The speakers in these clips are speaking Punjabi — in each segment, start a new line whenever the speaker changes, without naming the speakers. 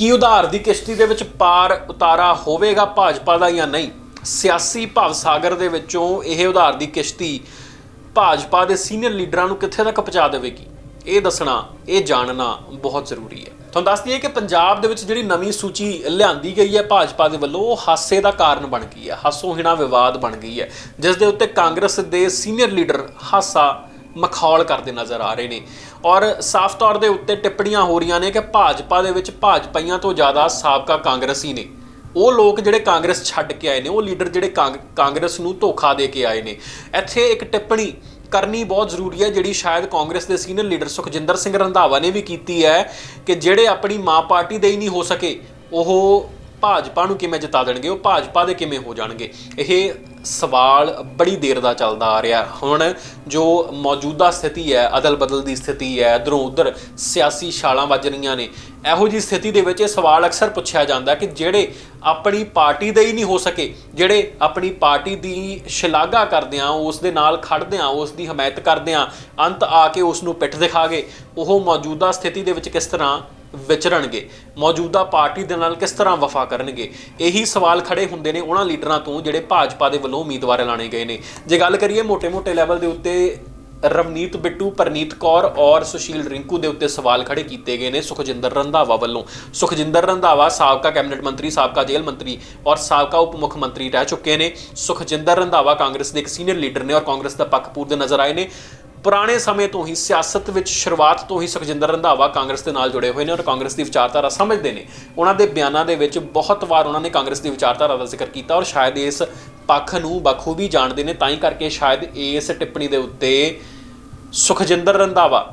ਕੀ ਉਧਾਰ ਦੀ ਕਿਸ਼ਤੀ ਦੇ ਵਿੱਚ ਪਾਰ ਉਤਾਰਾ ਹੋਵੇਗਾ, ਭਾਜਪਾ ਦਾ ਜਾਂ ਨਹੀਂ? ਸਿਆਸੀ ਭਵਸਾਗਰ ਦੇ ਵਿੱਚੋਂ ਇਹ ਉਧਾਰ ਦੀ ਕਿਸ਼ਤੀ ਭਾਜਪਾ ਦੇ ਸੀਨੀਅਰ ਲੀਡਰਾਂ ਨੂੰ ਕਿੱਥੇ ਤੱਕ ਪਹੁੰਚਾ ਦੇਵੇਗੀ? ਇਹ ਦੱਸਣਾ, ਇਹ ਜਾਣਨਾ ਬਹੁਤ ਜ਼ਰੂਰੀ ਹੈ। ਤੁਹਾਨੂੰ ਦੱਸ ਦਈਏ ਕਿ ਪੰਜਾਬ ਦੇ ਵਿੱਚ ਜਿਹੜੀ ਨਵੀਂ ਸੂਚੀ ਲਿਆਂਦੀ ਗਈ ਹੈ ਭਾਜਪਾ ਦੇ ਵੱਲੋਂ, ਉਹ ਹਾਸੇ ਦਾ ਕਾਰਨ ਬਣ ਗਈ ਹੈ, ਹਾਸੋਹੀਣਾ ਵਿਵਾਦ ਬਣ ਗਈ ਹੈ, ਜਿਸ ਦੇ ਉੱਤੇ ਕਾਂਗਰਸ ਦੇ ਸੀਨੀਅਰ ਲੀਡਰ ਹਾਸਾ ਮਖੌਲ ਕਰਦੇ ਨਜ਼ਰ ਆ ਰਹੇ ਨੇ। ਔਰ ਸਾਫ਼ ਤੌਰ ਦੇ ਉੱਤੇ ਟਿੱਪਣੀਆਂ ਹੋ ਰਹੀਆਂ ਨੇ ਕਿ ਭਾਜਪਾ ਦੇ ਵਿੱਚ ਭਾਜਪਾਈਆਂ ਤੋਂ ਜ਼ਿਆਦਾ ਸਾਬਕਾ ਕਾਂਗਰਸੀ ਨੇ। ਉਹ ਲੋਕ ਜਿਹੜੇ ਕਾਂਗਰਸ ਛੱਡ ਕੇ ਆਏ ਨੇ, ਉਹ ਲੀਡਰ ਜਿਹੜੇ ਕਾਂਗ- ਕਾਂਗਰਸ ਨੂੰ ਧੋਖਾ ਦੇ ਕੇ ਆਏ ਨੇ। ਇੱਥੇ ਇੱਕ ਟਿੱਪਣੀ ਕਰਨੀ ਬਹੁਤ ਜ਼ਰੂਰੀ ਹੈ, ਜਿਹੜੀ ਸ਼ਾਇਦ ਕਾਂਗਰਸ ਦੇ ਸੀਨੀਅਰ ਲੀਡਰ ਸੁਖਜਿੰਦਰ ਸਿੰਘ ਰੰਧਾਵਾ ਨੇ ਵੀ ਕੀਤੀ ਹੈ ਕਿ ਜਿਹੜੇ ਆਪਣੀ ਮਾਂ ਪਾਰਟੀ ਦੇ ਹੀ ਨਹੀਂ ਹੋ ਸਕੇ, ਉਹ ਭਾਜਪਾ ਨੂੰ ਕਿਵੇਂ ਜਿਤਾ ਦੇਣਗੇ, ਉਹ ਭਾਜਪਾ ਦੇ ਕਿਵੇਂ ਹੋ ਜਾਣਗੇ? ਇਹ ਸਵਾਲ ਬੜੀ ਦੇਰ ਦਾ ਚੱਲਦਾ ਆ ਰਿਹਾ। ਹੁਣ ਜੋ ਮੌਜੂਦਾ ਸਥਿਤੀ ਹੈ ਅਦਲ ਬਦਲ ਦੀ ਸਥਿਤੀ ਹੈ ਇਧਰੋਂ ਉਧਰ ਸਿਆਸੀ ਛਾਲਾਂ ਵੱਜ ਰਹੀਆਂ ਨੇ, ਇਹੋ ਜੀ ਸਥਿਤੀ ਦੇ ਵਿੱਚ ਇਹ ਸਵਾਲ ਅਕਸਰ ਪੁੱਛਿਆ ਜਾਂਦਾ ਕਿ ਜਿਹੜੇ ਆਪਣੀ ਪਾਰਟੀ ਦੇ ਹੀ ਨਹੀਂ ਹੋ ਸਕੇ, ਜਿਹੜੇ ਆਪਣੀ ਪਾਰਟੀ ਦੀ ਸ਼ਲਾਘਾ ਕਰਦੇ ਆ, ਉਸ ਦੇ ਨਾਲ ਖੜਦੇ ਆ, ਉਸ ਦੀ ਹਮਾਇਤ ਕਰਦੇ ਆ, ਅੰਤ ਆ ਕੇ ਉਸ ਨੂੰ ਪਿੱਠ ਦਿਖਾ ਗਏ, ਉਹ ਮੌਜੂਦਾ ਸਥਿਤੀ ਦੇ ਵਿੱਚ ਕਿਸ ਤਰ੍ਹਾਂ ਵਿਚਰਨਗੇ ਮੌਜੂਦਾ ਪਾਰਟੀ ਦੇ ਨਾਲ ਕਿਸ ਤਰ੍ਹਾਂ ਵਫਾ ਕਰਨਗੇ? ਇਹੀ ਸਵਾਲ ਖੜੇ ਹੁੰਦੇ ਨੇ ਉਹਨਾਂ ਲੀਡਰਾਂ ਤੋਂ ਜਿਹੜੇ ਭਾਜਪਾ ਦੇ ਵੱਲੋਂ ਉਮੀਦਵਾਰ ਐਲਾਨੇ ਗਏ ਨੇ। ਜੇ ਗੱਲ ਕਰੀਏ ਮੋٹے-ਮੋٹے ਲੈਵਲ ਦੇ ਉੱਤੇ, ਰਵਨੀਤ ਬਿੱਟੂ, ਪਰਨੀਤ ਕੌਰ ਔਰ ਸੁਸ਼ੀਲ ਰਿੰਕੂ ਦੇ ਉੱਤੇ ਸਵਾਲ ਖੜੇ ਕੀਤੇ ਗਏ ਨੇ ਸੁਖਜਿੰਦਰ ਰੰਧਾਵਾ ਵੱਲੋਂ। ਸੁਖਜਿੰਦਰ ਰੰਧਾਵਾ ਸਾਬਕਾ ਕੈਬਨਿਟ ਮੰਤਰੀ, ਸਾਬਕਾ ਜੇਲ੍ਹ ਮੰਤਰੀ ਔਰ ਸਾਬਕਾ ਉਪ ਮੁੱਖ ਮੰਤਰੀ ਰਹਿ ਚੁੱਕੇ ਨੇ। ਸੁਖਜਿੰਦਰ ਰੰਧਾਵਾ ਕਾਂਗਰਸ ਦੇ ਇੱਕ ਸੀਨੀਅਰ ਲੀਡਰ ਨੇ ਔਰ ਕਾਂਗਰਸ ਦਾ ਪੱਖ ਪੂਰਦੇ ਨਜ਼ਰ ਆਏ ਨੇ। ਪੁਰਾਣੇ ਸਮੇਂ ਤੋਂ ਹੀ ਸਿਆਸਤ ਵਿੱਚ ਸ਼ੁਰੂਆਤ ਤੋਂ ਹੀ ਸੁਖਜਿੰਦਰ ਰੰਧਾਵਾ ਕਾਂਗਰਸ ਦੇ ਨਾਲ ਜੁੜੇ ਹੋਏ ਨੇ ਔਰ ਕਾਂਗਰਸ ਦੀ ਵਿਚਾਰਧਾਰਾ ਸਮਝਦੇ ਨੇ। ਉਹਨਾਂ ਦੇ ਬਿਆਨਾਂ ਦੇ ਵਿੱਚ ਬਹੁਤ ਵਾਰ ਉਹਨਾਂ ਨੇ ਕਾਂਗਰਸ ਦੀ ਵਿਚਾਰਧਾਰਾ ਦਾ ਜ਼ਿਕਰ ਕੀਤਾ ਔਰ ਸ਼ਾਇਦ ਇਸ ਪੱਖ ਨੂੰ ਬਖੂਬੀ ਜਾਣਦੇ ਨੇ, ਤਾਂ ਹੀ ਕਰਕੇ ਸ਼ਾਇਦ ਇਸ ਟਿੱਪਣੀ ਦੇ ਉੱਤੇ ਸੁਖਜਿੰਦਰ ਰੰਧਾਵਾ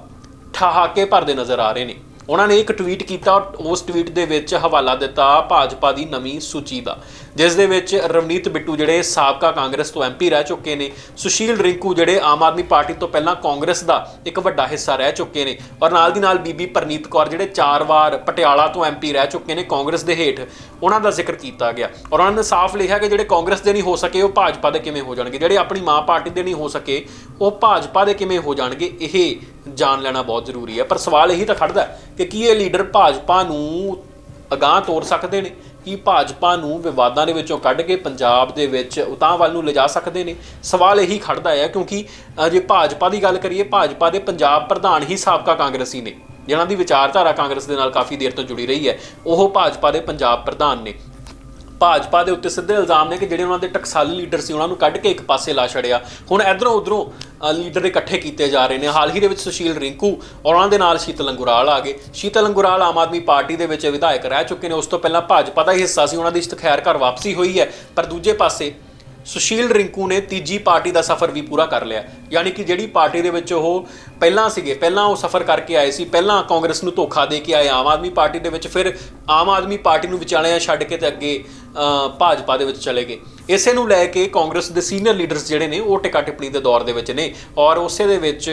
ਠਹਾਕੇ ਭਰਦੇ ਨਜ਼ਰ ਆ ਰਹੇ ਨੇ। ਉਹਨਾਂ ਨੇ ਇੱਕ ਟਵੀਟ ਕੀਤਾ ਔਰ ਉਸ ਟਵੀਟ ਦੇ ਵਿੱਚ ਹਵਾਲਾ ਦਿੱਤਾ ਭਾਜਪਾ ਦੀ ਨਵੀਂ ਸੂਚੀ ਦਾ। ਜਿਸ ਦੇ ਵਿੱਚ ਰਵਨੀਤ ਬਿੱਟੂ ਜਿਹੜੇ ਸਾਬਕਾ ਕਾਂਗਰਸ ਤੋਂ ਐਮਪੀ ਰਹਿ ਚੁੱਕੇ ਨੇ, ਸੁਸ਼ੀਲ ਰਿੰਕੂ ਜਿਹੜੇ ਆਮ ਆਦਮੀ ਪਾਰਟੀ ਤੋਂ ਪਹਿਲਾਂ ਕਾਂਗਰਸ ਦਾ ਇੱਕ ਵੱਡਾ ਹਿੱਸਾ ਰਹਿ ਚੁੱਕੇ ਨੇ ਔਰ ਨਾਲ ਦੀ ਨਾਲ ਬੀਬੀ ਪਰਨੀਤ ਕੌਰ ਜਿਹੜੇ ਚਾਰ ਵਾਰ ਪਟਿਆਲਾ ਤੋਂ ਐਮਪੀ ਰਹਿ ਚੁੱਕੇ ਨੇ ਕਾਂਗਰਸ ਦੇ ਹੇਠ, ਉਹਨਾਂ ਦਾ ਜ਼ਿਕਰ ਕੀਤਾ ਗਿਆ ਔਰ ਉਹਨਾਂ ਨੇ ਸਾਫ਼ ਲਿਖਿਆ ਕਿ ਜਿਹੜੇ ਕਾਂਗਰਸ ਦੇ ਨਹੀਂ ਹੋ ਸਕੇ, ਉਹ ਭਾਜਪਾ ਦੇ ਕਿਵੇਂ ਹੋ ਜਾਣਗੇ? ਜਿਹੜੇ ਆਪਣੀ ਮਾਂ ਪਾਰਟੀ ਦੇ ਨਹੀਂ ਹੋ ਸਕੇ, ਉਹ ਭਾਜਪਾ ਦੇ ਕਿਵੇਂ ਹੋ ਜਾਣਗੇ? ਇਹ ਜਾਣ ਲੈਣਾ ਬਹੁਤ ਜ਼ਰੂਰੀ ਹੈ। ਪਰ ਸਵਾਲ ਇਹੀ ਤਾਂ ਖੜਦਾ ਕਿ ਕੀ ਇਹ ਲੀਡਰ ਭਾਜਪਾ ਨੂੰ ਅਗਾਂਹ ਤੋਰ ਸਕਦੇ ਨੇ? ਕਿ ਭਾਜਪਾ ਨੂੰ ਵਿਵਾਦਾਂ ਦੇ ਵਿੱਚੋਂ ਕੱਢ ਕੇ ਪੰਜਾਬ ਦੇ ਵਿੱਚ ਉਤਾਂਹ ਵੱਲ ਨੂੰ ਲਿਜਾ ਸਕਦੇ ਨੇ? ਸਵਾਲ ਇਹੀ ਖੜਦਾ ਹੈ ਕਿਉਂਕਿ ਜੇ ਭਾਜਪਾ ਦੀ ਗੱਲ ਕਰੀਏ, ਭਾਜਪਾ ਦੇ ਪੰਜਾਬ ਪ੍ਰਧਾਨ ਹੀ ਸਾਬਕਾ ਕਾਂਗਰਸੀ ਨੇ, ਜਿਨ੍ਹਾਂ ਦੀ ਵਿਚਾਰਧਾਰਾ ਕਾਂਗਰਸ ਦੇ ਨਾਲ ਕਾਫੀ ਦੇਰ ਤੋਂ ਜੁੜੀ ਰਹੀ ਹੈ। ਉਹ ਭਾਜਪਾ ਦੇ ਪੰਜਾਬ ਪ੍ਰਧਾਨ ਨੇ। ਭਾਜਪਾ ਦੇ ਉੱਤੇ ਸਿੱਧੇ ਇਲਜ਼ਾਮ ਨੇ ਕਿ ਜਿਹੜੇ ਉਹਨਾਂ ਦੇ ਟਕਸਾਲੀ ਲੀਡਰ ਸੀ, ਉਹਨਾਂ ਨੂੰ ਕੱਢ ਕੇ ਇੱਕ ਪਾਸੇ ਲਾ ਛੜਿਆ। ਹੁਣ ਇਧਰੋਂ ਉਧਰੋਂ ਲੀਡਰ ਇਕੱਠੇ ਕੀਤੇ ਜਾ ਰਹੇ ਨੇ। ਹਾਲ ਹੀ ਦੇ ਵਿੱਚ ਸੁਸ਼ੀਲ ਰਿੰਕੂ ਔਰ ਉਹਨਾਂ ਦੇ ਨਾਲ ਸ਼ੀਤਲ ਅੰਗੁਰਾਲ ਆ ਗਏ। ਸ਼ੀਤਲ ਅੰਗੁਰਾਲ ਆਮ ਆਦਮੀ ਪਾਰਟੀ ਦੇ ਵਿੱਚ ਵਿਧਾਇਕ ਰਹਿ ਚੁੱਕੇ ਨੇ। ਉਸ ਤੋਂ ਪਹਿਲਾਂ ਭਾਜਪਾ ਦਾ ਹੀ ਹਿੱਸਾ ਸੀ। ਉਹਨਾਂ ਦੀ ਇਸ਼ਤਖਾਰ ਘਰ ਵਾਪਸੀ ਹੋਈ ਹੈ। ਪਰ ਦੂਜੇ ਪਾਸੇ ਸੁਸ਼ੀਲ ਰਿੰਕੂ ਨੇ ਤੀਜੀ ਪਾਰਟੀ ਦਾ ਸਫ਼ਰ ਵੀ ਪੂਰਾ ਕਰ ਲਿਆ। ਯਾਨੀ ਕਿ ਜਿਹੜੀ ਪਾਰਟੀ ਦੇ ਵਿੱਚ ਉਹ ਪਹਿਲਾਂ ਸੀਗੇ, ਪਹਿਲਾਂ ਉਹ ਸਫ਼ਰ ਕਰਕੇ ਆਏ ਸੀ, ਪਹਿਲਾਂ ਕਾਂਗਰਸ ਨੂੰ ਧੋਖਾ ਦੇ ਕੇ ਆਏ, ਆਮ ਆਦਮੀ ਪਾਰਟੀ ਦੇ ਵਿੱਚ ਫਿਰ ਆਮ ਆਦਮੀ ਪਾਰਟੀ ਨੂੰ ਵਿਚਾਲਿਆਂ ਛੱਡ ਕੇ ਤੇ ਅੱਗੇ ਭਾਜਪਾ ਦੇ ਵਿੱਚ ਚਲੇ ਗਏ। ਇਸੇ ਨੂੰ ਲੈ ਕੇ ਕਾਂਗਰਸ ਦੇ ਸੀਨੀਅਰ ਲੀਡਰਸ ਜਿਹੜੇ ਨੇ ਉਹ ਟਿਕਾ ਟਿੱਪਣੀ ਦੇ ਦੌਰ ਦੇ ਵਿੱਚ ਨੇ ਔਰ ਉਸੇ ਦੇ ਵਿੱਚ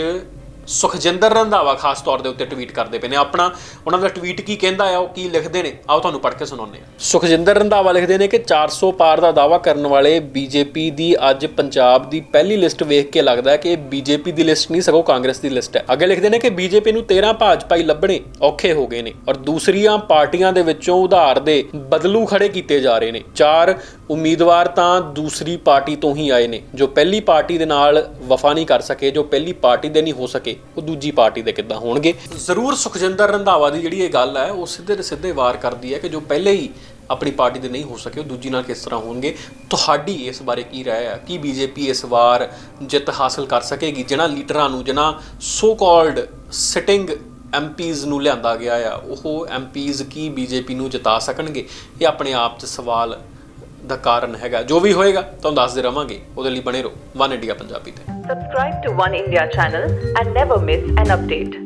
ਸੁਖਜਿੰਦਰ ਰੰਧਾਵਾ ਖਾਸ ਤੌਰ ਦੇ ਉੱਤੇ ਟਵੀਟ ਕਰਦੇ ਪਏ ਨੇ। ਆਪਣਾ, ਉਹਨਾਂ ਦਾ ਟਵੀਟ ਕੀ ਕਹਿੰਦਾ ਆ, ਉਹ ਕੀ ਲਿਖਦੇ ਨੇ? ਆਓ ਤੁਹਾਨੂੰ ਪੜ੍ਹ ਕੇ ਸੁਣਾਉਂਦੇ ਹਾਂ। ਸੁਖਜਿੰਦਰ ਰੰਧਾਵਾ ਲਿਖਦੇ ਨੇ ਕਿ 400 ਪਾਰ ਦਾ ਦਾਵਾ ਕਰਨ ਵਾਲੇ ਬੀਜੇਪੀ ਦੀ ਅੱਜ ਪੰਜਾਬ ਦੀ ਪਹਿਲੀ ਲਿਸਟ ਵੇਖ ਕੇ ਲੱਗਦਾ ਹੈ ਕਿ ਇਹ ਬੀਜੇਪੀ ਦੀ ਲਿਸਟ ਨਹੀਂ, ਸਗੋਂ ਕਾਂਗਰਸ ਦੀ ਲਿਸਟ ਹੈ। ਅੱਗੇ ਲਿਖਦੇ ਨੇ ਕਿ ਬੀਜੇਪੀ ਨੂੰ 13 ਭਾਜਪਾਈ ਲੱਭਣੇ ਔਖੇ ਹੋ ਗਏ ਨੇ ਔਰ ਦੂਸਰੀਆਂ ਪਾਰਟੀਆਂ ਦੇ ਵਿੱਚੋਂ ਉਧਾਰ ਦੇ ਬਦਲੂ ਖੜੇ ਕੀਤੇ ਜਾ ਰਹੇ ਨੇ। ਚਾਰ ਉਮੀਦਵਾਰ ਤਾਂ ਦੂਸਰੀ ਪਾਰਟੀ ਤੋਂ ਹੀ ਆਏ ਨੇ, ਜੋ ਪਹਿਲੀ ਪਾਰਟੀ ਦੇ ਨਾਲ ਵਫਾ ਨਹੀਂ ਕਰ ਸਕੇ, ਜੋ ਪਹਿਲੀ ਪਾਰਟੀ ਦੇ ਨਹੀਂ ਹੋ ਸਕੇ, ਉਹ ਦੂਜੀ ਪਾਰਟੀ ਦੇ ਕਿੱਦਾਂ ਹੋਣਗੇ? ਜ਼ਰੂਰ ਸੁਖਜਿੰਦਰ ਰੰਧਾਵਾ ਦੀ ਜਿਹੜੀ ਇਹ ਗੱਲ ਹੈ, ਉਹ ਸਿੱਧੇ ਦੇ ਸਿੱਧੇ ਵਾਰ ਕਰਦੀ ਹੈ ਕਿ ਜੋ ਪਹਿਲੇ ਹੀ ਆਪਣੀ ਪਾਰਟੀ ਦੇ ਨਹੀਂ ਹੋ ਸਕੇ, ਉਹ ਦੂਜੀ ਨਾਲ ਕਿਸ ਤਰ੍ਹਾਂ ਹੋਣਗੇ? ਤੁਹਾਡੀ ਇਸ ਬਾਰੇ ਕੀ ਰਾਏ ਹੈ? ਕੀ ਬੀਜੇਪੀ ਇਸ ਵਾਰ ਜਿੱਤ ਹਾਸਲ ਕਰ ਸਕੇਗੀ? ਜਿਨ੍ਹਾਂ ਲੀਡਰਾਂ ਨੂੰ, ਜਿਨ੍ਹਾਂ ਸੋ ਕਾਲਡ ਸਿਟਿੰਗ ਐਮਪੀਜ਼ ਨੂੰ ਲਿਆਂਦਾ ਗਿਆ ਆ, ਉਹ ਐਮਪੀਜ਼ ਕੀ ਬੀਜੇਪੀ ਨੂੰ ਜਿਤਾ ਸਕਣਗੇ? ਇਹ ਆਪਣੇ ਆਪ 'ਚ ਸਵਾਲ ਦਾ ਕਾਰਨ ਹੈਗਾ ਜੋ ਵੀ ਹੋਏਗਾ ਤੁਹਾਨੂੰ ਦੱਸਦੇ ਰਵਾਂਗੇ ਉਹਦੇ ਲਈ ਬਣੇ ਰਹੋ ਵਨ ਇੰਡੀਆ ਪੰਜਾਬੀ ਤੇ
subscribe to one India channel and never miss an update